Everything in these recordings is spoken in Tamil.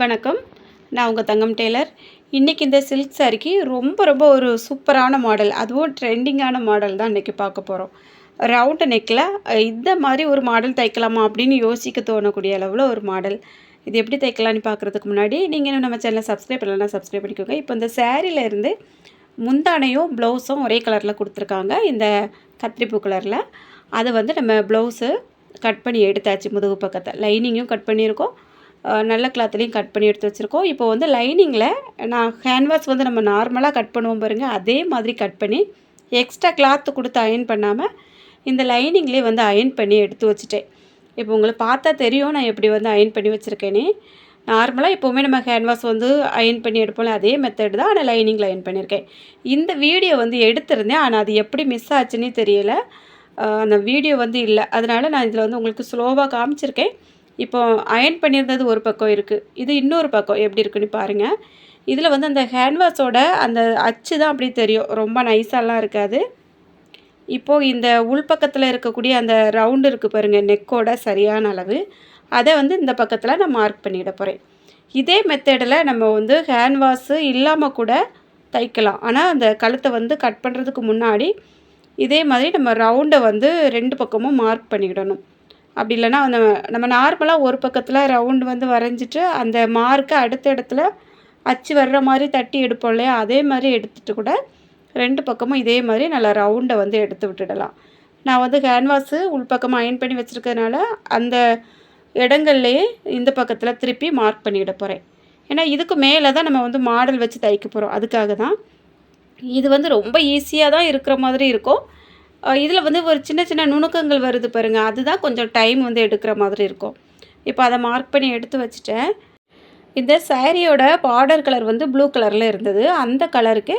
வணக்கம். நான் உங்கள் தங்கம் டெய்லர். இன்றைக்கி இந்த சில்க் சாரிக்கு ரொம்ப ரொம்ப ஒரு சூப்பரான மாடல். அதுவும் ட்ரெண்டிங்கான மாடல் தான் இன்றைக்கி பார்க்க போகிறோம் ரவுண்டு நெக்கில் இந்த மாதிரி ஒரு மாடல் தைக்கலாமா அப்படின்னு யோசிக்க தோணக்கூடிய அளவில் ஒரு மாடல். இது எப்படி தைக்கலான்னு பார்க்குறதுக்கு முன்னாடி நீங்கள் இன்னும் நம்ம சேனலை சப்ஸ்கிரைப் பண்ணலாம் சப்ஸ்கிரைப் பண்ணிக்கோங்க. இப்போ இந்த சேரீலேருந்து முந்தானையும் ப்ளவுஸும் ஒரே கலரில் கொடுத்துருக்காங்க. இந்த கத்திரிப்பூ கலரில் அதை வந்து நம்ம ப்ளவுஸு கட் பண்ணி எடுத்தாச்சு. முதுகு பக்கத்தை. லைனிங்கும் கட் பண்ணியிருக்கோம். நல்ல கிளாத்துலேயும் கட் பண்ணி எடுத்து வச்சுருக்கோம். இப்போ வந்து லைனிங்கில் நான் ஹேண்ட்வாஷ் வந்து நம்ம நார்மலாக கட் பண்ணுவோம் பாருங்க. அதே மாதிரி கட் பண்ணி எக்ஸ்ட்ரா கிளாத்து கொடுத்து அயன் பண்ணாமல் இந்த லைனிங்லேயே வந்து அயன் பண்ணி எடுத்து வச்சுட்டேன். இப்போ உங்களுக்கு பார்த்தா தெரியும் நான் எப்படி வந்து அயன் பண்ணி வச்சுருக்கேனே. நார்மலாக எப்போவுமே நம்ம ஹேண்ட்வாஷ் வந்து அயன் பண்ணி எடுப்போம்ல அதே மெத்தட் தான் ஆனால் லைனிங்கில் அயன் பண்ணியிருக்கேன். இந்த வீடியோ வந்து எடுத்திருந்தேன் ஆனால் அது எப்படி மிஸ் ஆச்சுன்னே தெரியலை. அந்த வீடியோ வந்து இல்லை. அதனால் நான் இதில் வந்து உங்களுக்கு ஸ்லோவாக காமிச்சிருக்கேன். இப்போ அயன் பண்ணியிருந்தது ஒரு பக்கம் இருக்குது இது இன்னொரு பக்கம் எப்படி இருக்குன்னு பாருங்கள் இதில் வந்து அந்த ஹேண்ட்வாஷோட அந்த அச்சு தான் அப்படி தெரியும். ரொம்ப நைஸாலாம் இருக்காது. இப்போது இந்த உள்பக்கத்தில் இருக்கக்கூடிய அந்த ரவுண்டு இருக்குது பாருங்கள் நெக்கோட சரியான அளவு. அதை வந்து இந்த பக்கத்தில் நான் மார்க் பண்ணிவிட போகிறேன் இதே மெத்தடில் நம்ம வந்து ஹேண்ட் வாஷு இல்லாமல் கூட தைக்கலாம். ஆனால் அந்த கழுத்தை வந்து கட் பண்ணுறதுக்கு முன்னாடி இதே மாதிரி நம்ம ரவுண்டை வந்து ரெண்டு பக்கமும் மார்க் பண்ணிக்கிடணும் அப்படி இல்லைன்னா அந்த நம்ம நார்மலாக ஒரு பக்கத்தில் ரவுண்டு வந்து வரைஞ்சிட்டு அந்த மார்க்கை அடுத்த இடத்துல அச்சு வர்ற மாதிரி தட்டி எடுப்போம் இல்லையா? அதே மாதிரி எடுத்துகிட்டு கூட ரெண்டு பக்கமும் இதே மாதிரி நல்லா ரவுண்டை வந்து எடுத்து விட்டுடலாம். நான் வந்து கேன்வாஸு உள்பக்கமாக அயன் பண்ணி வச்சுருக்கனால அந்த இடங்கள்லையே இந்த பக்கத்தில் திருப்பி மார்க் பண்ணிவிட போகிறேன் ஏன்னா இதுக்கு மேலே தான் நம்ம வந்து மாடல் வச்சு தைக்க போகிறோம் அதுக்காக தான். இது வந்து ரொம்ப ஈஸியாக தான் இருக்கிற மாதிரி இருக்கும். இதில் வந்து ஒரு சின்ன சின்ன நுணுக்கங்கள் வருது பாருங்கள் அதுதான் கொஞ்சம் டைம் வந்து எடுக்கிற மாதிரி இருக்கும். இப்போ அதை மார்க் பண்ணி எடுத்து வச்சுட்டேன். இந்த சாரியோட பார்டர் கலர் வந்து ப்ளூ கலரில் இருந்தது. அந்த கலருக்கு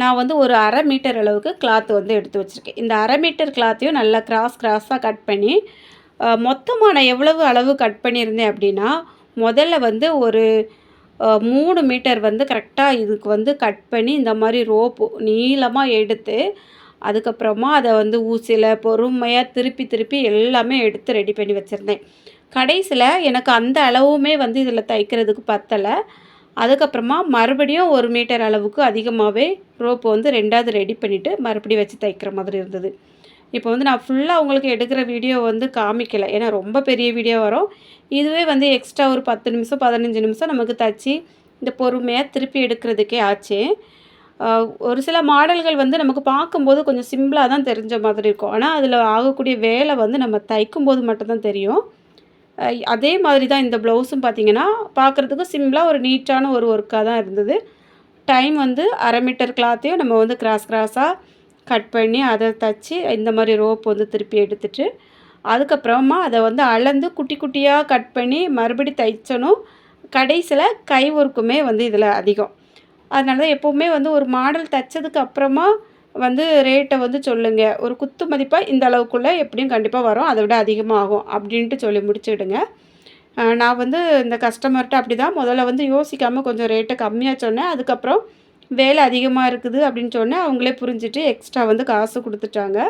நான் வந்து ஒரு அரை மீட்டர் அளவுக்கு கிளாத் வந்து எடுத்து வச்சுருக்கேன். இந்த அரை மீட்டர் கிளாத்தையும் நல்லா கிராஸ் கிராஸாக கட் பண்ணி மொத்தமாக நான் எவ்வளவு அளவு கட் பண்ணியிருந்தேன் அப்படின்னா முதல்ல வந்து ஒரு மூணு மீட்டர் வந்து கரெக்டாக இதுக்கு வந்து கட் பண்ணி இந்த மாதிரி ரோப்பு நீளமாக எடுத்து அதுக்கப்புறமா அதை வந்து ஊசியில் பொறுமையாக திருப்பி திருப்பி எல்லாமே எடுத்து ரெடி பண்ணி வச்சுருந்தேன். கடைசியில் எனக்கு அந்த அளவுமே வந்து இதில் தைக்கிறதுக்கு பத்தலை. அதுக்கப்புறமா மறுபடியும் ஒரு மீட்டர் அளவுக்கு அதிகமாகவே ரோப்பு வந்து ரெண்டாவது ரெடி பண்ணிவிட்டு மறுபடியும் வச்சு தைக்கிற மாதிரி இருந்தது. இப்போ வந்து நான் ஃபுல்லாக உங்களுக்கு எடுக்கிற வீடியோ வந்து காமிக்கலை. ஏன்னா ரொம்ப பெரிய வீடியோ வரும். இதுவே வந்து எக்ஸ்ட்ரா ஒரு பத்து நிமிஷம் பதினஞ்சு நிமிஷம் நமக்கு தச்சு இந்த பொறுமையாக திருப்பி எடுக்கிறதுக்கே ஆச்சு. ஒரு சில மாடல்கள் வந்து நமக்கு பார்க்கும்போது கொஞ்சம் சிம்பிளாக தான் தெரிஞ்ச மாதிரி இருக்கும். ஆனால் அதில் ஆகக்கூடிய வேலை வந்து நம்ம தைக்கும்போது மட்டும்தான் தெரியும். அதே மாதிரி தான் இந்த ப்ளவுஸும் பார்த்தீங்கன்னா பார்க்குறதுக்கு சிம்பிளாக ஒரு நீட்டான ஒரு ஒர்க்காக தான் இருந்தது. டைம் வந்து அரை மீட்டர் கிளாத்தையும் நம்ம வந்து கிராஸ் கிராஸாக கட் பண்ணி அதை தச்சு இந்த மாதிரி ரோப் வந்து திருப்பி எடுத்துட்டு அதுக்கப்புறமா அதை வந்து அளந்து குட்டி குட்டியாக கட் பண்ணி மறுபடி தைச்சணும் கடைசியில் கை ஒர்க்குமே வந்து இதில் அதிகம். அதனால தான் எப்போவுமே வந்து ஒரு மாடல் தைச்சதுக்கு அப்புறமா வந்து ரேட்டை வந்து சொல்லுங்கள் ஒரு குத்து மதிப்பாக இந்த அளவுக்குள்ளே எப்படியும் கண்டிப்பாக வரும். அதை விட அதிகமாகும் அப்படின்ட்டு சொல்லி முடிச்சுடுங்க. நான் வந்து இந்த கஸ்டமர்கிட்ட அப்படி தான் முதல்ல வந்து யோசிக்காமல் கொஞ்சம் ரேட்டை கம்மியாக சொன்னேன். அதுக்கப்புறம் வேலை அதிகமாக இருக்குது அப்படின்னு சொன்னேன். அவங்களே புரிஞ்சுட்டு எக்ஸ்ட்ரா வந்து காசு கொடுத்துட்டாங்க.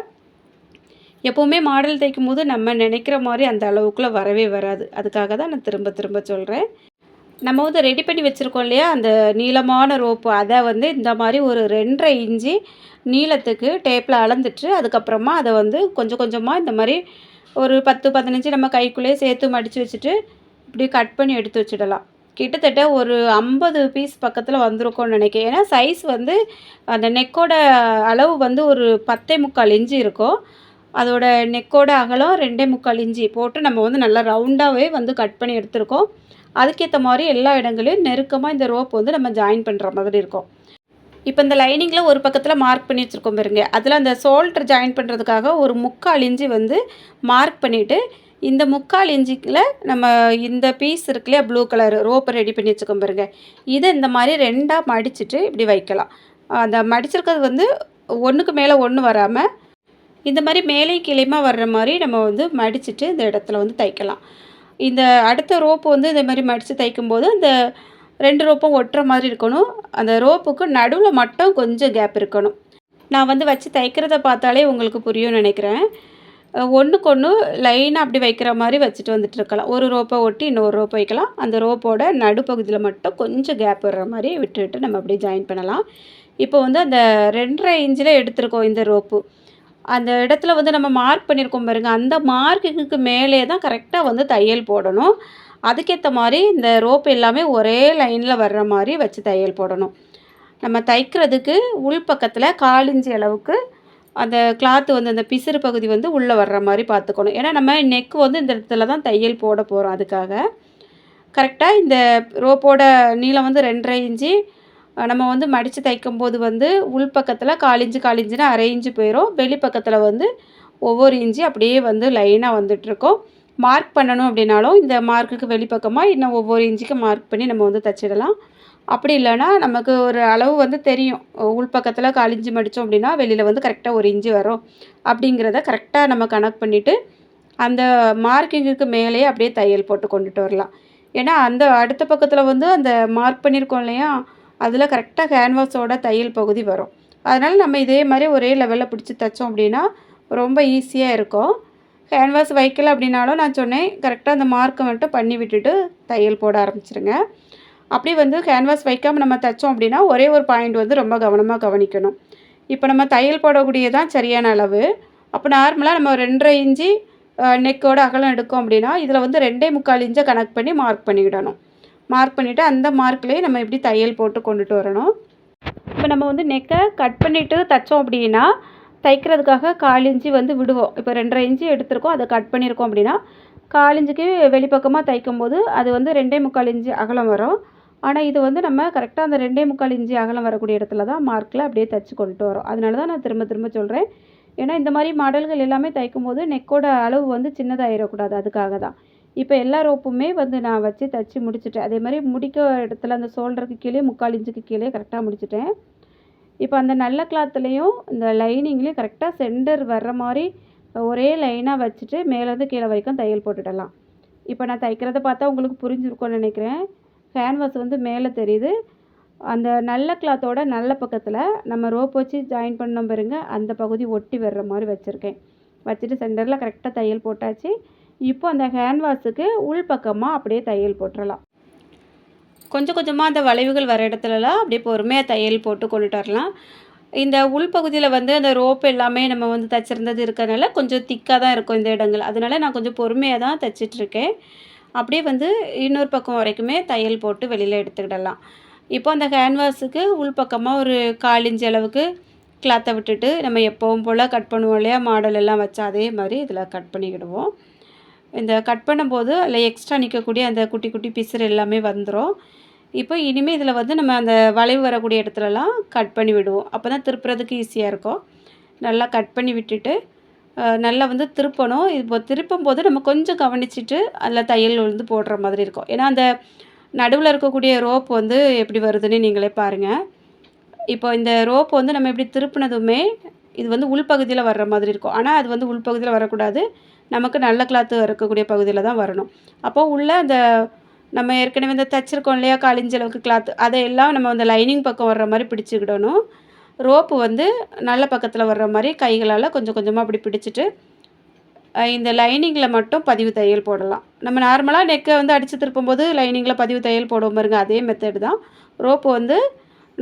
எப்போவுமே மாடல் தைக்கும் போது நம்ம நினைக்கிற மாதிரி அந்த அளவுக்குள்ளே வரவே வராது. அதுக்காக தான் நான் திரும்ப திரும்ப சொல்கிறேன் நம்ம வந்து ரெடி பண்ணி வச்சுருக்கோம் இல்லையா? அந்த நீளமான ரோப்பு. அதை வந்து இந்த மாதிரி ஒரு ரெண்டரை இன்ச்சு நீளத்துக்கு டேப்பில் அளந்துட்டு அதுக்கப்புறமா அதை வந்து கொஞ்சம் கொஞ்சமாக இந்த மாதிரி ஒரு பத்து பதினஞ்சு நம்ம கைக்குள்ளேயே சேர்த்து மடித்து வச்சுட்டு இப்படி கட் பண்ணி எடுத்து வச்சிடலாம். கிட்டத்தட்ட ஒரு ஐம்பது பீஸ் பக்கத்தில் வந்திருக்கும்னு நினைக்கிறேன். ஏன்னா சைஸ் வந்து அந்த நெக்கோட அளவு வந்து ஒரு பத்தே முக்கால் இன்ச்சு இருக்கும். அதோட நெக்கோட அகலம் ரெண்டே முக்கால் இஞ்சி போட்டு நம்ம வந்து நல்லா ரவுண்டாகவே வந்து கட் பண்ணி எடுத்திருக்கோம். அதுக்கேற்ற மாதிரி எல்லா இடங்களையும் நெருக்கமாக இந்த ரோப் வந்து நம்ம ஜாயின் பண்ணுற மாதிரி இருக்கும். இப்போ இந்த லைனிங்கில் ஒரு பக்கத்தில் மார்க் பண்ணி வச்சுருக்கோம் பாருங்க. அதில் அந்த ஷோல்டர் ஜாயின் பண்ணுறதுக்காக ஒரு முக்கால் இஞ்சி வந்து மார்க் பண்ணிவிட்டு இந்த முக்கால் இஞ்சிக்கில் நம்ம இந்த பீஸ் இருக்குல்லையா ப்ளூ கலர் ரோப்பை ரெடி பண்ணி வச்சுக்கோம் பாருங்க. இதை இந்த மாதிரி ரெண்டாக மடிச்சுட்டு இப்படி வைக்கலாம். அந்த மடிச்சிருக்கிறது வந்து ஒன்றுக்கு மேலே ஒன்று வராமல் இந்த மாதிரி மேலே கீழேயுமா வர்ற மாதிரி நம்ம வந்து மடிச்சுட்டு இந்த இடத்துல வந்து தைக்கலாம். இந்த அடுத்த ரோப்பு வந்து இந்த மாதிரி மடித்து தைக்கும்போது அந்த ரெண்டு ரோப்பும் ஒட்டுற மாதிரி இருக்கணும். அந்த ரோப்புக்கு நடுவில் மட்டும் கொஞ்சம் கேப் இருக்கணும். நான் வந்து வச்சு தைக்கிறத பார்த்தாலே உங்களுக்கு புரியும்னு நினைக்கிறேன். ஒன்றுக்கு ஒன்று லைனாக அப்படி வைக்கிற மாதிரி வச்சுட்டு வந்துட்டு இருக்கலாம். ஒரு ரோப்பை ஒட்டி இன்னொரு ரோப் வைக்கலாம். அந்த ரோப்போட நடுப்பகுதியில் மட்டும் கொஞ்சம் கேப் வர்ற மாதிரி விட்டு விட்டு நம்ம அப்படியே ஜாயின் பண்ணலாம். இப்போ வந்து அந்த ரெண்டரை இன்ச்சில் எடுத்திருக்கோம் இந்த ரோப்பு. அந்த இடத்துல வந்து நம்ம மார்க் பண்ணியிருக்கோம் பாருங்க. அந்த மார்க்குக்கு மேலே தான் கரெக்டாக வந்து தையல் போடணும். அதுக்கேற்ற மாதிரி இந்த ரோப் எல்லாமே ஒரே லைனில் வர்ற மாதிரி வச்சு தையல் போடணும். நம்ம தைக்கிறதுக்கு உள் பக்கத்தில் காலிஞ்சி அளவுக்கு அந்த கிளாத்து வந்து அந்த பிசிறு பகுதி வந்து உள்ளே வர்ற மாதிரி பார்த்துக்கணும். ஏன்னா நம்ம நெக் வந்து இந்த இடத்துல தான் தையல் போட போகிறோம் அதுக்காக. கரெக்டாக இந்த ரோப்போட நீளம் வந்து ரெண்டரை இன்ச்சு நம்ம வந்து மடித்து தைக்கும்போது வந்து உள் பக்கத்தில் காலிஞ்சு காலிஞ்சுன்னு அரை இன்ச்சு போயிடும் வெளி பக்கத்தில் வந்து ஒவ்வொரு இன்ச்சு அப்படியே வந்து லைனாக வந்துட்டுருக்கோம். மார்க் பண்ணணும் அப்படின்னாலும் இந்த மார்க்குக்கு வெளிப்பக்கமாக இன்னும் ஒவ்வொரு இன்ச்சுக்கு மார்க் பண்ணி நம்ம வந்து தைச்சிடலாம். அப்படி இல்லைன்னா நமக்கு ஒரு அளவு வந்து தெரியும். உள் பக்கத்தில் காலிஞ்சு மடித்தோம் அப்படின்னா வெளியில் வந்து கரெக்டாக ஒரு இன்ச்சு வரும். அப்படிங்கிறத கரெக்டாக நம்ம கணக்கு பண்ணிவிட்டு அந்த மார்க்கிங்குக்கு மேலேயே அப்படியே தையல் போட்டு கொண்டுட்டு வரலாம். ஏன்னா அந்த அடுத்த பக்கத்தில் வந்து அந்த மார்க் பண்ணியிருக்கோம் இல்லையா? அதில் கரெக்டாக கேன்வாஸோட தையல் பகுதி வரும். அதனால் நம்ம இதே மாதிரி ஒரே லெவலில் பிடிச்சி தைச்சோம் அப்படின்னா ரொம்ப ஈஸியாக இருக்கும். கேன்வாஸ் வைக்கல அப்படின்னாலும் நான் சொன்னேன் கரெக்டாக அந்த மார்க்கை மட்டும் பண்ணி விட்டுட்டு தையல் போட ஆரம்பிச்சிருங்க. அப்படி வந்து கேன்வாஸ் வைக்காமல் நம்ம தைச்சோம் அப்படின்னா ஒரே ஒரு பாயிண்ட் வந்து ரொம்ப கவனமாக கவனிக்கணும். இப்போ நம்ம தையல் போடக்கூடியதான் சரியான அளவு. அப்போ நார்மலாக நம்ம ரெண்டரை இன்ச்சு நெக்கோட அகலம் எடுக்கும் அப்படின்னா இதில் வந்து ரெண்டே முக்கால் இன்ச்சை கனெக்ட் பண்ணி மார்க் பண்ணிவிடணும் மார்க் பண்ணிவிட்டு அந்த மார்க்லேயே நம்ம எப்படி தையல் போட்டு கொண்டுட்டு வரணும். இப்போ நம்ம வந்து நெக்கை கட் பண்ணிவிட்டு தைச்சோம் அப்படின்னா தைக்கிறதுக்காக கால் இஞ்சி வந்து விடுவோம். இப்போ ரெண்டரை இன்ச்சு எடுத்திருக்கோம் அதை கட் பண்ணியிருக்கோம் அப்படின்னா கால் இன்ச்சுக்கு வெளிப்பக்கமாக தைக்கும் போது அது வந்து ரெண்டே முக்கால் இன்ச்சு அகலம் வரும். ஆனால் இது வந்து நம்ம கரெக்டாக அந்த ரெண்டே முக்கால் இன்ச்சு அகலம் வரக்கூடிய இடத்துல தான் மார்க்கில் அப்படியே தைச்சி கொண்டுட்டு வரோம். அதனால தான் நான் திரும்ப திரும்ப சொல்கிறேன் ஏன்னா இந்த மாதிரி மாடல்கள் எல்லாமே தைக்கும் போது நெக்கோட அளவு வந்து சின்னதாகிடக்கூடாது அதுக்காக தான். இப்போ எல்லா ரோப்புமே வந்து நான் வச்சு தைச்சி முடிச்சுட்டேன். அதே மாதிரி முடிக்க இடத்துல அந்த ஷோல்டருக்கு கீழே முக்கால் இன்ச்சுக்கு கீழே கரெக்டாக முடிச்சிட்டேன். இப்போ அந்த நல்ல கிளாத்துலேயும் இந்த லைனிங்லேயும் கரெக்டாக சென்டர் வர்ற மாதிரி ஒரே லைனாக வச்சுட்டு மேலேருந்து கீழே வரைக்கும் தையல் போட்டுடலாம். இப்போ நான் தைக்கிறத பார்த்தா உங்களுக்கு புரிஞ்சிருக்கும்னு நினைக்கிறேன். கேன்வாஸ் வந்து மேலே தெரியுது. அந்த நல்ல கிளாத்தோட நல்ல பக்கத்தில் நம்ம ரோப் வச்சு ஜாயின் பண்ணோம் பாருங்க அந்த பகுதி ஒட்டி வர்ற மாதிரி வச்சுருக்கேன். வச்சுட்டு சென்டரில் கரெக்டாக தையல் போட்டாச்சு. இப்போ அந்த ஹேண்ட்வாஷுக்கு உள் பக்கமாக அப்படியே தையல் போட்டுடலாம் கொஞ்சம் கொஞ்சமாக அந்த வளைவுகள் வர இடத்துலலாம் அப்படியே பொறுமையாக தையல் போட்டு கொண்டுட்டு வரலாம். இந்த உள்பகுதியில் வந்து அந்த ரோப் எல்லாமே நம்ம வந்து தைச்சிருந்தது இருக்கிறதுனால கொஞ்சம் திக்காக தான் இருக்கும் இந்த இடங்கள். அதனால் நான் கொஞ்சம் பொறுமையாக தான் தைச்சிட்ருக்கேன் அப்படியே வந்து இன்னொரு பக்கம் வரைக்குமே தையல் போட்டு வெளியில் எடுத்துக்கிடலாம். இப்போ அந்த கேன்வாஸுக்கு உள் பக்கமாக ஒரு காலிஞ்சி அளவுக்கு கிளாத்தை விட்டுட்டு நம்ம எப்போவும் போல் கட் பண்ணுவோம் இல்லையா? மாடல் எல்லாம் வச்சா அதே மாதிரி இதில் கட் பண்ணிக்கிடுவோம். இந்த கட் பண்ணும்போது அதில் எக்ஸ்ட்ரா நிற்கக்கூடிய அந்த குட்டி குட்டி பிசுறு எல்லாமே வந்துடும் இப்போ இனிமேல் இதில் வந்து நம்ம அந்த வளைவு வரக்கூடிய இடத்துலலாம் கட் பண்ணி விடுவோம். அப்போ தான் திருப்புறதுக்கு ஈஸியாக இருக்கும். நல்லா கட் பண்ணி விட்டுட்டு நல்லா வந்து திருப்பணும். இப்போ திருப்பும் போது நம்ம கொஞ்சம் கவனிச்சிட்டு அதில் தையல் வந்து போடுற மாதிரி இருக்கும். ஏன்னா அந்த நடுவில் இருக்கக்கூடிய ரோப் வந்து எப்படி வருதுன்னு நீங்களே பாருங்கள் இப்போ இந்த ரோப் வந்து நம்ம எப்படி திருப்பினதுமே இது வந்து உள்பகுதியில் வர்ற மாதிரி இருக்கும். ஆனால் அது வந்து உள்பகுதியில் வரக்கூடாது. நமக்கு நல்ல கிளாத்து இருக்கக்கூடிய பகுதியில் தான் வரணும். அப்போது உள்ள அந்த நம்ம ஏற்கனவே இந்த தைச்சிருக்கோம் இல்லையா காலிஞ்ச அளவுக்கு கிளாத் அதையெல்லாம் நம்ம அந்த லைனிங் பக்கம் வர்ற மாதிரி பிடிச்சிக்கிடணும். ரோப்பு வந்து நல்ல பக்கத்தில் வர்ற மாதிரி கைகளால் கொஞ்சம் கொஞ்சமாக அப்படி பிடிச்சிட்டு இந்த லைனிங்கில் மட்டும் பதிவு தையல் போடலாம். நம்ம நார்மலாக நெக்கை வந்து அடித்து திருப்பும்போது லைனிங்கில் பதிவு தையல் போடுவோம் பாருங்க அதே மெத்தடு தான். ரோப்பு வந்து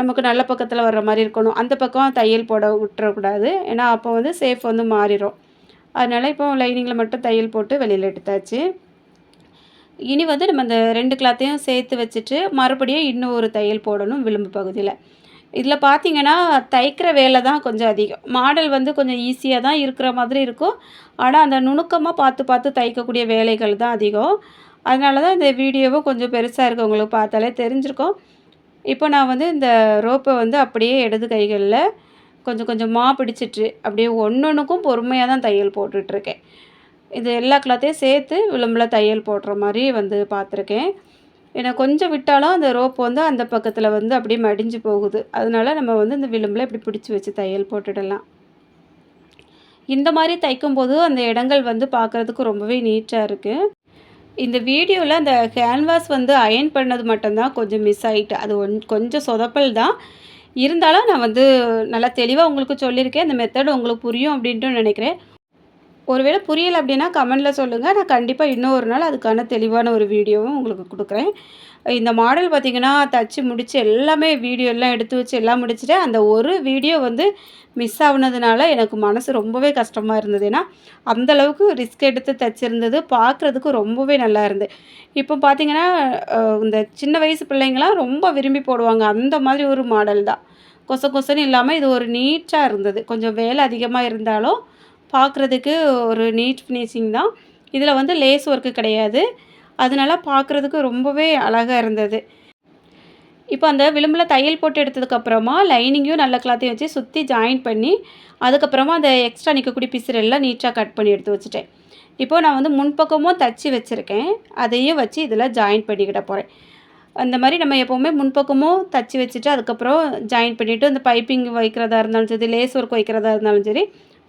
நமக்கு நல்ல பக்கத்தில் வர்ற மாதிரி இருக்கணும். அந்த பக்கம் தையல் போட விட்டுறக்கூடாது. ஏன்னா அப்போ வந்து சேஃப் வந்து மாறிடும் அதனால் இப்போ லைனிங்கில் மட்டும் தையல் போட்டு வெளியில் எடுத்தாச்சு. இனி வந்து நம்ம இந்த ரெண்டு கிளாத்தையும் சேர்த்து வச்சுட்டு மறுபடியும் இன்னும் ஒரு தையல் போடணும் விளிம்பு பகுதியில். இதில் பார்த்தீங்கன்னா தைக்கிற வேலை தான் கொஞ்சம் அதிகம். மாடல் வந்து கொஞ்சம் ஈஸியாக தான் இருக்கிற மாதிரி இருக்கும். ஆனால் அந்த நுணுக்கமாக பார்த்து பார்த்து தைக்கக்கூடிய வேலைகள் தான் அதிகம். அதனால தான் இந்த வீடியோவும் கொஞ்சம் பெருசாக இருக்குது உங்களுக்கு பார்த்தாலே தெரிஞ்சிருக்கும். இப்போ நான் வந்து இந்த ரோப்பை வந்து அப்படியே இடது கைகளில் கொஞ்சம் கொஞ்சமாக பிடிச்சிட்டு அப்படியே ஒன்று ஒன்றுக்கும் பொறுமையாக தான் தையல் போட்டுட்ருக்கேன். இது எல்லா கிளாத்தையும் சேர்த்து விளிம்பில் தையல் போடுற மாதிரி வந்து பார்த்துருக்கேன். ஏன்னா கொஞ்சம் விட்டாலும் அந்த ரோப் வந்து அந்த பக்கத்தில் வந்து அப்படியே மடிஞ்சு போகுது. அதனால நம்ம வந்து இந்த விளிம்பில் இப்படி பிடிச்சி வச்சு தையல் போட்டுடலாம். இந்த மாதிரி தைக்கும்போது அந்த இடங்கள் வந்து பார்க்குறதுக்கு ரொம்பவே நீட்டாக இருக்குது இந்த வீடியோவில் அந்த கேன்வாஸ் வந்து அயன் பண்ணது மட்டும்தான் கொஞ்சம் மிஸ் ஆகிட்டு அது ஒன் கொஞ்சம் சொதப்பல் தான். இருந்தாலும் நான் வந்து நல்லா தெளிவாக உங்களுக்கு சொல்லியிருக்கேன். இந்த மெத்தட் உங்களுக்கு புரியும் அப்படின்ட்டு நினைக்கிறேன். ஒருவேளை புரியல அப்படின்னா கமெண்ட்டில் சொல்லுங்கள் நான் கண்டிப்பாக இன்னொரு நாள் அதுக்கான தெளிவான ஒரு வீடியோவும் உங்களுக்கு கொடுக்குறேன். இந்த மாடல் பார்த்திங்கன்னா தச்சு முடித்து எல்லாமே வீடியோ எல்லாம் எடுத்து வச்சு எல்லாம் முடிச்சுட்டு அந்த ஒரு வீடியோ வந்து மிஸ் ஆகுனதுனால எனக்கு மனசு ரொம்பவே கஷ்டமாக இருந்தது. ஏன்னா அந்தளவுக்கு ரிஸ்க் எடுத்து தைச்சிருந்தது பார்க்குறதுக்கு ரொம்பவே நல்லா இருந்தது இப்போ பார்த்திங்கன்னா இந்த சின்ன வயசு பிள்ளைங்களாம் ரொம்ப விரும்பி போடுவாங்க. அந்த மாதிரி ஒரு மாடல் தான். கொச கொசன்னு இல்லாமல் இது ஒரு நீட்டாக இருந்தது. கொஞ்சம் வேலை அதிகமாக இருந்தாலும் பார்க்குறதுக்கு ஒரு நீட் ஃபினிஷிங் தான். இதில் வந்து லேஸ் ஒர்க்கு கிடையாது. அதனால பார்க்குறதுக்கு ரொம்பவே அழகாக இருந்தது. இப்போ அந்த விளிம்பில் தையல் போட்டு எடுத்ததுக்கப்புறமா லைனிங்கும் நல்ல கிளாத்தையும் வச்சு சுற்றி ஜாயின் பண்ணி அதுக்கப்புறமா அந்த எக்ஸ்ட்ரா நிற்கக்கூடிய பிசுரெல்லாம் நீட்டாக கட் பண்ணி எடுத்து வச்சுட்டேன். இப்போது நான் வந்து முன்பக்கமும் தச்சு வச்சுருக்கேன். அதையும் வச்சு இதில் ஜாயின் பண்ணிக்கிட போகிறேன் அந்த மாதிரி நம்ம எப்போவுமே முன்பக்கமும் தச்சு வச்சுட்டு அதுக்கப்புறம் ஜாயின் பண்ணிவிட்டு அந்த பைப்பிங் வைக்கிறதா இருந்தாலும் சரி லேஸ் ஒர்க் வைக்கிறதா இருந்தாலும் சரி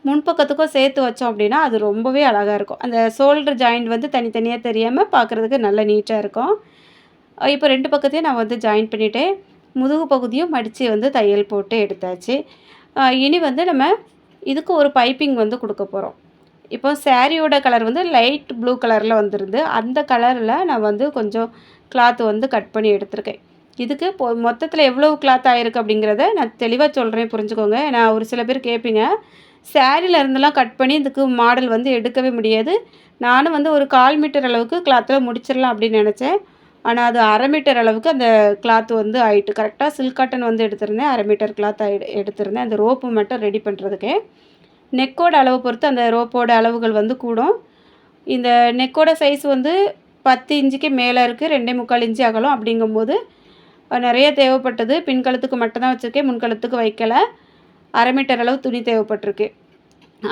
முன்பக்கத்துக்கும் சேர்த்து வச்சோம் அப்படின்னா அது ரொம்பவே அழகாக இருக்கும். அந்த ஷோல்டர் ஜாயிண்ட் வந்து தனித்தனியாக தெரியாமல் பார்க்குறதுக்கு நல்ல நீட்டாக இருக்கும். இப்போ ரெண்டு பக்கத்தையும் நான் வந்து ஜாயின் பண்ணிவிட்டேன் முதுகு பகுதியும் மடித்து வந்து தையல் போட்டு எடுத்தாச்சு. இனி வந்து நம்ம இதுக்கு ஒரு பைப்பிங் வந்து கொடுக்க போகிறோம் இப்போ சாரியோட கலர் வந்து லைட் ப்ளூ கலரில் வந்துருந்து அந்த கலரில் நான் வந்து கொஞ்சம் கிளாத் வந்து கட் பண்ணி எடுத்திருக்கேன். இதுக்கு இப்போ மொத்தத்தில் எவ்வளோ கிளாத் ஆகிருக்கு அப்படிங்கிறத நான் தெளிவாக சொல்கிறேன் புரிஞ்சுக்கோங்க. நான் ஒரு சில பேர் கேட்பீங்க இருந்தெல்லாம் கட் பண்ணி இதுக்கு மாடல் வந்து எடுக்கவே முடியாது. நானும் வந்து ஒரு கால் மீட்டர் அளவுக்கு கிளாத்தில் முடிச்சிடலாம் அப்படின்னு நினச்சேன். ஆனால் அது அரை மீட்டர் அளவுக்கு அந்த கிளாத் வந்து ஆயிட்டு கரெக்டாக சில்க் காட்டன் வந்து எடுத்திருந்தேன். அரை மீட்டர் கிளாத் எடுத்திருந்தேன். அந்த ரோப்பு மட்டும் ரெடி பண்ணுறதுக்கு நெக்கோட அளவு பொறுத்து அந்த ரோப்போட அளவுகள் வந்து கூடும். இந்த நெக்கோட சைஸ் வந்து பத்து இன்ச்சுக்கு மேலே இருக்குது ரெண்டே முக்கால் இன்ச்சு அகலம் அப்படிங்கும்போது நிறைய தேவைப்பட்டது. பின்கழுத்துக்கு மட்டும்தான் வச்சுருக்கேன். முன்கழுத்துக்கு வைக்கலை. அரை மீட்டர் அளவு துணி தேவைப்பட்டிருக்கு.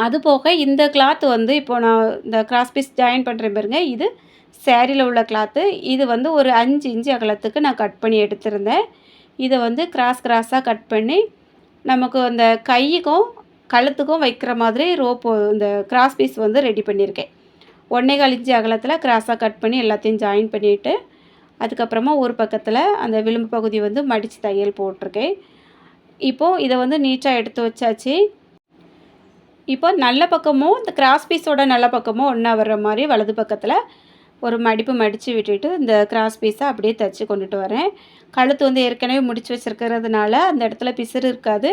அது போக இந்த கிளாத்து வந்து இப்போது நான் இந்த கிராஸ் பீஸ் ஜாயின் பண்ணுறேன் பாருங்க. இது சேரீயில் உள்ள கிளாத்து இது வந்து ஒரு அஞ்சு இன்ச்சு அகலத்துக்கு நான் கட் பண்ணி எடுத்திருந்தேன். இதை வந்து கிராஸ் கிராஸாக கட் பண்ணி நமக்கு அந்த கைக்கும் கழுத்துக்கும் வைக்கிற மாதிரி ரோப்பு இந்த கிராஸ் பீஸ் வந்து ரெடி பண்ணியிருக்கேன். ஒன்றே கால் இன்ச்சு அகலத்தில் கிராஸாக கட் பண்ணி எல்லாத்தையும் ஜாயின் பண்ணிவிட்டு அதுக்கப்புறமா ஒரு பக்கத்தில் அந்த விளிம்பு பகுதி வந்து மடித்து தையல் போட்டிருக்கேன். இப்போது இதை வந்து நீட்டாக எடுத்து வச்சாச்சு. இப்போ நல்ல பக்கமும் இந்த கிராஸ் பீஸோட நல்ல பக்கமும் ஒன்றா வர்ற மாதிரி வலது பக்கத்தில் ஒரு மடிப்பு மடித்து விட்டுட்டு இந்த கிராஸ் பீஸை அப்படியே தைச்சி கொண்டுட்டு வரேன். கழுத்து வந்து ஏற்கனவே முடிச்சு வச்சுருக்கிறதுனால அந்த இடத்துல பிசுறு இருக்காது.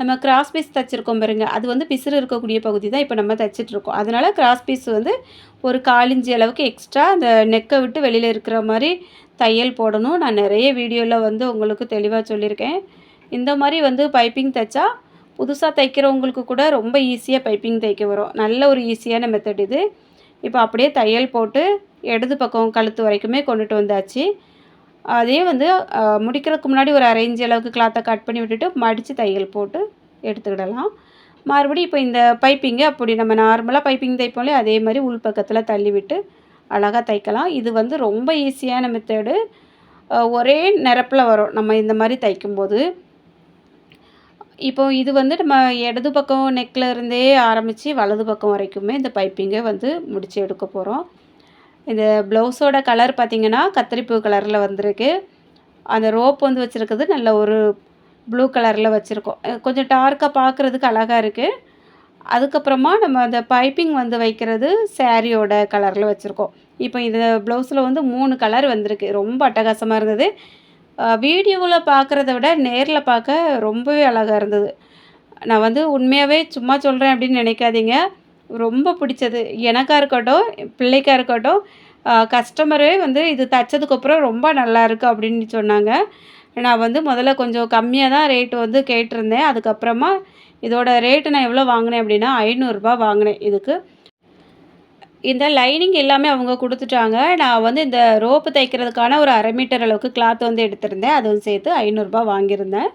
நம்ம கிராஸ் பீஸ் தைச்சிருக்கோம் பாருங்க. அது வந்து பிசுறு இருக்கக்கூடிய பகுதி தான் இப்போ நம்ம தைச்சிட்ருக்கோம் அதனால் கிராஸ் பீஸ் வந்து ஒரு காலிஞ்சி அளவுக்கு எக்ஸ்ட்ரா அந்த நெக்கை விட்டு வெளியில் இருக்கிற மாதிரி தையல் போடணும். நான் நிறைய வீடியோவில் வந்து உங்களுக்கு தெளிவாக சொல்லியிருக்கேன். இந்த மாதிரி வந்து பைப்பிங் தைச்சா புதுசாக தைக்கிறவங்களுக்கு கூட ரொம்ப ஈஸியாக பைப்பிங் தைக்க வரும். நல்ல ஒரு ஈஸியான மெத்தட் இது. இப்போ அப்படியே தையல் போட்டு இடது பக்கம் கழுத்து வரைக்குமே கொண்டுட்டு வந்தாச்சு. அதே வந்து முடிக்கிறதுக்கு முன்னாடி ஒரு அரைஞ்சி அளவுக்கு கிளாத்தை கட் பண்ணி விட்டுட்டு மடித்து தையல் போட்டு எடுத்துக்கிடலாம். மறுபடியும் இப்போ இந்த பைப்பிங்கை அப்படி நம்ம நார்மலாக பைப்பிங் தைப்போம்லே அதே மாதிரி உள் பக்கத்தில் தள்ளி விட்டு அழகாக தைக்கலாம். இது வந்து ரொம்ப ஈஸியான மெத்தடு ஒரே நிரப்பில் வரும். நம்ம இந்த மாதிரி தைக்கும்போது. இப்போ இது வந்து நம்ம இடது பக்கம் நெக்கில் இருந்தே ஆரம்பித்து வலது பக்கம் வரைக்குமே இந்த பைப்பிங்கை வந்து முடித்து எடுக்க போகிறோம் இந்த ப்ளவுஸோட கலர் பார்த்திங்கன்னா கத்திரிப்பூ கலரில் வந்திருக்கு. அந்த ரோப் வந்து வச்சுருக்குது நல்ல ஒரு ப்ளூ கலரில் வச்சுருக்கோம். கொஞ்சம் டார்க்காக பார்க்குறதுக்கு அழகாக இருக்குது அதுக்கப்புறமா நம்ம அந்த பைப்பிங் வந்து வைக்கிறது சேரீயோட கலரில் வச்சுருக்கோம். இப்போ இந்த ப்ளவுஸில் வந்து மூணு கலர் வந்திருக்கு. ரொம்ப அட்டகாசமாக இருந்தது. வீடியோவில் பார்க்குறத விட நேரில் பார்க்க ரொம்பவே அழகாக இருந்தது. நான் வந்து உண்மையாகவே சும்மா சொல்கிறேன் அப்படின்னு நினைக்காதீங்க. ரொம்ப பிடிச்சது. எனக்காக இருக்கட்டும் பிள்ளைக்காக இருக்கட்டும் கஸ்டமரே வந்து இது தைச்சதுக்கப்புறம் ரொம்ப நல்லா இருக்குது அப்படின்னு சொன்னாங்க. நான் வந்து முதல்ல கொஞ்சம் கம்மியாக தான் ரேட்டு வந்து கேட்டிருந்தேன். அதுக்கப்புறமா இதோட ரேட்டு நான் எவ்வளோ வாங்கினேன் அப்படின்னா ஐநூறுரூபா வாங்கினேன் இதுக்கு. இந்த லைனிங் எல்லாமே அவங்க கொடுத்துட்டாங்க. நான் வந்து இந்த ரோப்பு தைக்கிறதுக்கான ஒரு அரை மீட்டர் அளவுக்கு கிளாத் வந்து எடுத்திருந்தேன். அதுவும் சேர்த்து ஐநூறுரூபா வாங்கியிருந்தேன்.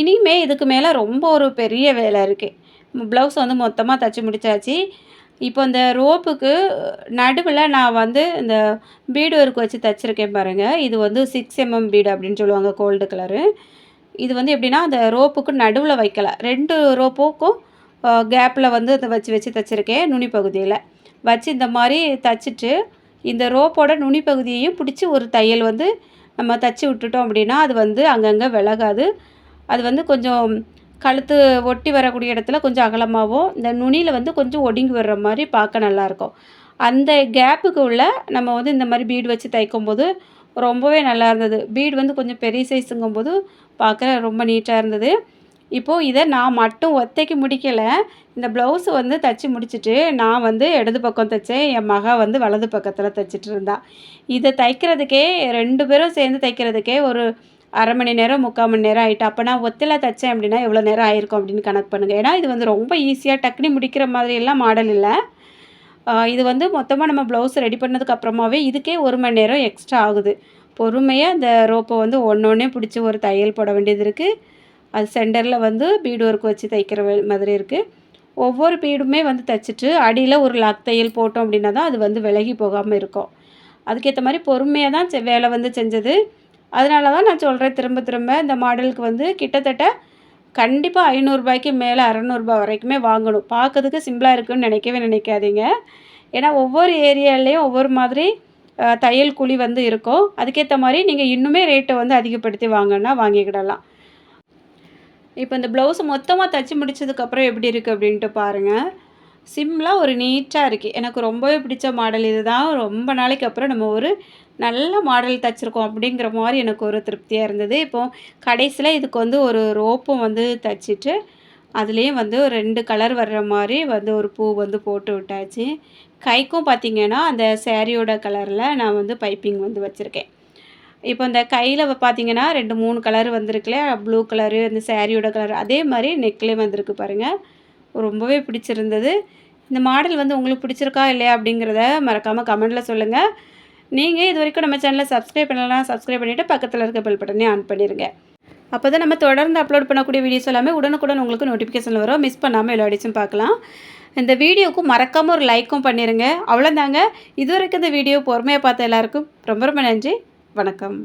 இனிமே இதுக்கு மேலே ரொம்ப ஒரு பெரிய வேலை இருக்குது ப்ளவுஸ் வந்து மொத்தமாக தைச்சி முடித்தாச்சு இப்போ இந்த ரோப்புக்கு நடுவில் நான் வந்து இந்த பீடு ஒர்க் வச்சு தைச்சிருக்கேன் பாருங்கள் இது வந்து சிக்ஸ் எம்எம் பீடு அப்படின்னு சொல்லுவாங்க கோல்டு கலரு இது வந்து எப்படின்னா அந்த ரோப்புக்கு நடுவில் வைக்கலை. ரெண்டு ரோப்புக்கும் கேப்பில் வந்து அதை வச்சு வச்சு தைச்சிருக்கேன் நுனி பகுதியில். வச்சு இந்த மாதிரி தைச்சிட்டு இந்த ரோப்போட நுனி பகுதியையும் பிடிச்சி ஒரு தையல் வந்து நம்ம தைச்சி விட்டுட்டோம் அப்படின்னா அது வந்து அங்கங்கே விலகாது. அது வந்து கொஞ்சம் கழுத்து ஒட்டி வரக்கூடிய இடத்துல கொஞ்சம் அகலமாகவும் இந்த நுனியில் வந்து கொஞ்சம் ஒடுங்கி வர்ற மாதிரி பார்க்க நல்லாயிருக்கும். அந்த கேப்புக்கு உள்ள நம்ம வந்து இந்த மாதிரி பீடு வச்சு தைக்கும்போது ரொம்பவே நல்லா இருந்தது. பீடு வந்து கொஞ்சம் பெரிய சைஸுங்கும்போது பார்க்க ரொம்ப நீட்டாக இருந்தது. இப்போது இதை நான் மட்டும் ஒத்தைக்கு முடிக்கலை. இந்த ப்ளவுஸ் வந்து தைச்சி முடிச்சுட்டு நான் வந்து இடது பக்கம் தைச்சேன். என் மக வந்து வலது பக்கத்தில் தைச்சிட்டு இருந்தா. இதை தைக்கிறதுக்கே ரெண்டு பேரும் சேர்ந்து தைக்கிறதுக்கே ஒரு அரை மணி நேரம் முக்கால் மணி நேரம் ஆகிட்டு அப்போ நான் ஒத்தில் தைச்சேன் அப்படின்னா எவ்வளோ நேரம் ஆயிருக்கும் அப்படின்னு கணக்கு பண்ணுங்கள் ஏன்னா இது வந்து ரொம்ப ஈஸியாக டக்குனி முடிக்கிற மாதிரியெல்லாம் மாடல் இல்லை. இது வந்து மொத்தமாக நம்ம ப்ளவுஸ் ரெடி பண்ணதுக்கு அப்புறமாவே இதுக்கே ஒரு மணி நேரம் எக்ஸ்ட்ரா ஆகுது. பொறுமையாக இந்த ரோப்பை வந்து ஒன்று ஒன்றே பிடிச்சி ஒரு தையல் போட வேண்டியது இருக்குது அது சென்டரில் வந்து பீடு ஒர்க் வச்சு தைக்கிற மாதிரி இருக்குது ஒவ்வொரு பீடுமே வந்து தைச்சிட்டு அடியில் ஒரு லாக் தையல் போட்டோம் அப்படின்னா தான் அது வந்து விலகி போகாமல் இருக்கும். அதுக்கேற்ற மாதிரி பொறுமையாக தான் வேலை வந்து செஞ்சது. அதனால தான் நான் சொல்கிறேன் திரும்ப திரும்ப இந்த மாடலுக்கு வந்து கிட்டத்தட்ட கண்டிப்பாக ஐநூறுரூபாய்க்கு மேலே அறநூறுபா வரைக்குமே வாங்கணும். பார்க்கறதுக்கு சிம்பிளாக இருக்குன்னு நினைக்கவே நினைக்காதீங்க. ஏன்னா ஒவ்வொரு ஏரியாலேயும் ஒவ்வொரு மாதிரி தையல் குழி வந்து இருக்கும். அதுக்கேற்ற மாதிரி நீங்கள் இன்னுமே ரேட்டை வந்து அதிகப்படுத்தி வாங்கன்னா வாங்கிக்கிடலாம். இப்போ இந்த ப்ளவுஸ் மொத்தமாக தைச்சி முடிச்சதுக்கப்புறம் எப்படி இருக்குது அப்படின்ட்டு பாருங்கள் சிம்லாக ஒரு நீட்டாக இருக்குது எனக்கு ரொம்பவே பிடிச்ச மாடல் இது தான் ரொம்ப நாளைக்கு அப்புறம் நம்ம ஒரு நல்ல மாடல் தைச்சிருக்கோம் அப்படிங்கிற மாதிரி எனக்கு ஒரு திருப்தியாக இருந்தது. இப்போது கடைசியில் இதுக்கு வந்து ஒரு ரோப்பும் வந்து தைச்சிட்டு அதுலேயும் வந்து ரெண்டு கலர் வர்ற மாதிரி வந்து ஒரு பூ வந்து போட்டு விட்டாச்சு. கைக்கும் பார்த்திங்கன்னா அந்த சேரீயோட கலரில் நான் வந்து பைப்பிங் வந்து வச்சுருக்கேன். இப்போ இந்த கையில் பார்த்தீங்கன்னா ரெண்டு மூணு கலர் வந்திருக்குல்ல ப்ளூ கலரு இந்த சேரீயோட கலர் அதே மாதிரி நெக்லேயும் வந்திருக்கு பாருங்கள் ரொம்பவே பிடிச்சிருந்தது. இந்த மாடல் வந்து உங்களுக்கு பிடிச்சிருக்கா இல்லையா அப்படிங்கிறத மறக்காமல் கமெண்டில் சொல்லுங்கள் நீங்கள் இது வரைக்கும் நம்ம சேனலை சப்ஸ்கிரைப் பண்ணலாம் சப்ஸ்கிரைப் பண்ணிவிட்டு பக்கத்தில் இருக்க பெல் பட்டனே ஆன் பண்ணிடுங்க அப்போ தான் நம்ம தொடர்ந்து அப்லோட் பண்ணக்கூடிய வீடியோஸ் எல்லாமே உடனுக்குடன் உங்களுக்கு நோட்டிஃபிகேஷன் வரும். மிஸ் பண்ணாமல் எல்லா அடிச்சும் பார்க்கலாம். இந்த வீடியோக்கும் மறக்காமல் ஒரு லைக்கும் பண்ணிடுங்க அவ்வளோதாங்க இது வரைக்கும் இந்த வீடியோ பொறுமையாக பார்த்த எல்லாருக்கும் ரொம்ப ரொம்ப நன்றி. வணக்கம்.